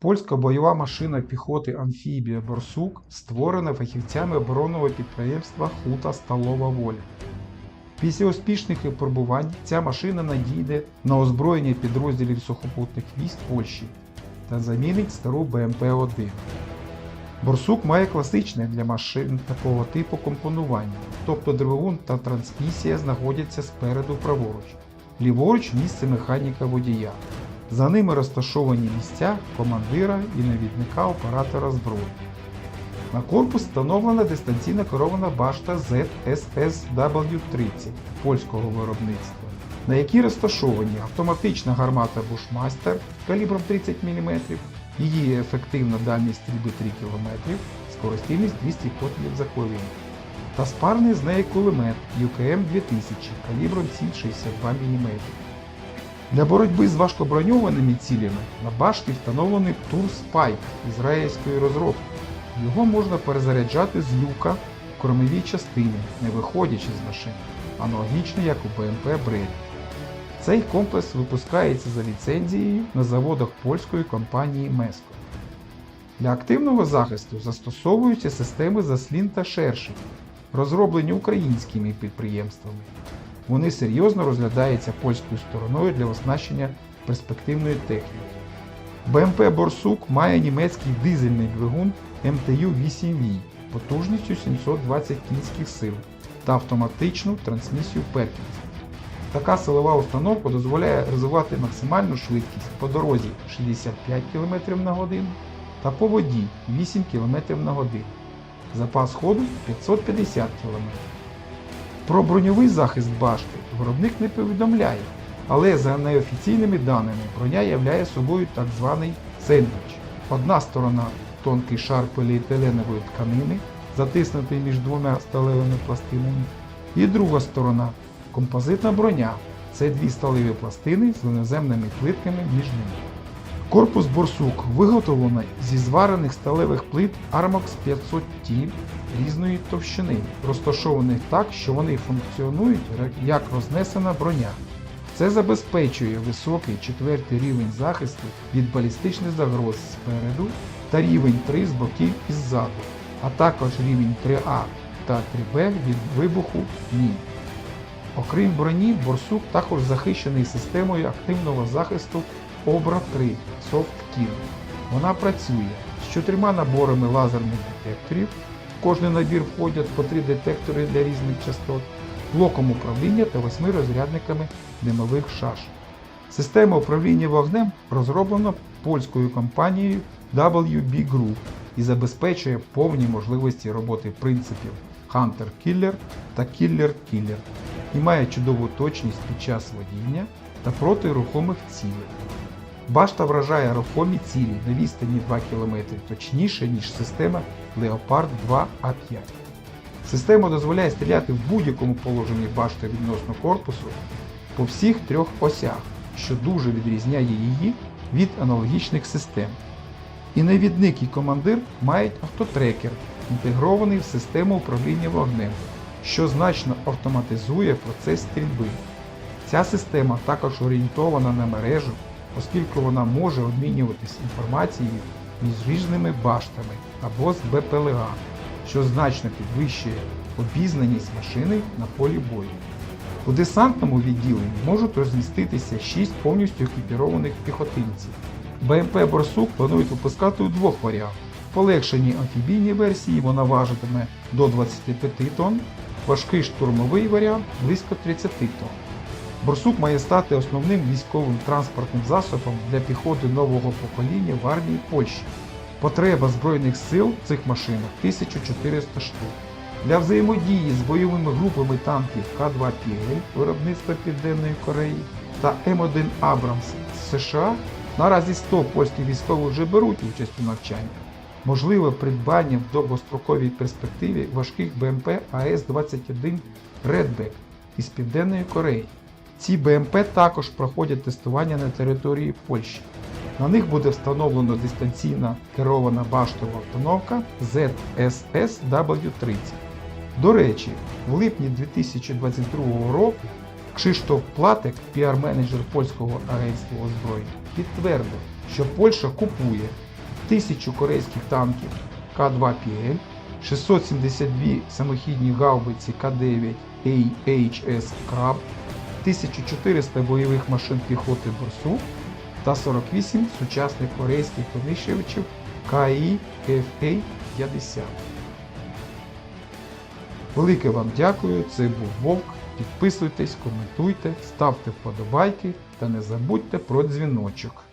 Польська бойова машина піхоти Амфібія Борсук створена фахівцями оборонного підприємства Хута Сталова Воля. Після успішних випробувань ця машина надійде на озброєння підрозділів сухопутних військ Польщі та замінить стару БМП-1. Борсук має класичне для машин такого типу компонування, тобто двигун та трансмісія знаходяться спереду праворуч, ліворуч місце механіка водія. За ними розташовані місця командира і навідника оператора зброї. На корпус встановлена дистанційно керована башта ZSSW-30 польського виробництва, на якій розташовані автоматична гармата Bushmaster калібром 30 мм, її ефективна дальність стрільби 3 км, скоростійність 200 пострілів за хвилину, та спарний з нею кулемет UKM 2000 калібром 7,62 мм. Для боротьби з важкоброньованими цілями на башті встановлений Тур Spike ізраїльської розробки. Його можна перезаряджати з люка в кормовій частині, не виходячи з машини, аналогічно як у БМП Брель. Цей комплекс випускається за ліцензією на заводах польської компанії Меско. Для активного захисту застосовуються системи заслін та шершень, розроблені українськими підприємствами. Вони серйозно розглядаються польською стороною для оснащення перспективної техніки. БМП Борсук має німецький дизельний двигун МТУ-8V потужністю 720 кінських сил та автоматичну трансмісію Перкінс. Така силова установка дозволяє розвивати максимальну швидкість по дорозі 65 км на годину та по воді 8 км на годину. Запас ходу 550 км. Про броньовий захист башти виробник не повідомляє, але за неофіційними даними броня являє собою так званий сендвіч. Одна сторона тонкий шар поліетиленової тканини, затиснутий між двома сталевими пластинами, і друга сторона композитна броня. Це дві сталеві пластини з іноземними плитками між ними. Корпус борсук виготовлено зі зварених сталевих плит Armox 500T різної товщини, розташованих так, що вони функціонують як рознесена броня. Це забезпечує високий четвертий рівень захисту від балістичних загроз спереду та рівень 3 з боків і ззаду, а також рівень 3А та 3Б від вибуху мін. Окрім броні, борсук також захищений системою активного захисту Обра 3 Soft Kill. Вона працює з чотирма наборами лазерних детекторів. В кожний набір входять по три детектори для різних частот, блоком управління та восьми розрядниками димових шаш. Система управління вогнем розроблена польською компанією WB Group і забезпечує повні можливості роботи принципів Hunter-Killer та Killer-Killer і має чудову точність під час водіння та проти рухомих цілей. Башта вражає рухомі цілі на відстані 2 км точніше, ніж система Leopard 2 А5. Система дозволяє стріляти в будь-якому положенні башти відносно корпусу по всіх трьох осях, що дуже відрізняє її від аналогічних систем. І навідник і командир мають автотрекер, інтегрований в систему управління вогнем, що значно автоматизує процес стрільби. Ця система також орієнтована на мережу, оскільки вона може обмінюватись інформацією між різними баштами або з БПЛА, що значно підвищує обізнаність машини на полі бою. У десантному відділенні можуть розміститися 6 повністю екіпірованих піхотинців. БМП Борсук планують випускати у двох варіантах. В полегшеній амфібійній версії вона важитиме до 25 тонн, важкий штурмовий варіант близько 30 тонн. Борсук має стати основним військовим транспортним засобом для піхоти нового покоління в армії Польщі. Потреба Збройних сил в цих машинах 1400 штук. Для взаємодії з бойовими групами танків К-2 Пігель виробництва Південної Кореї та М1 Абрамс з США наразі 100 польських військових вже беруть участь у навчанні. Можливе придбання в довгостроковій перспективі важких БМП АС-21 Redback із Південної Кореї. Ці БМП також проходять тестування на території Польщі. На них буде встановлено дистанційна керована баштова установка ZSSW-30. До речі, в липні 2022 року Кшиштоф Платек, піар-менеджер польського агентства озброєння, підтвердив, що Польща купує 1000 корейських танків К2ПЛ, 672 самохідні гаубиці К9 AHS Краб, 1400 бойових машин піхоти Борсук та 48 сучасних корейських винищувачів КАІ КФА 50. Велике вам дякую, це був Вовк. Підписуйтесь, коментуйте, ставте вподобайки та не забудьте про дзвіночок.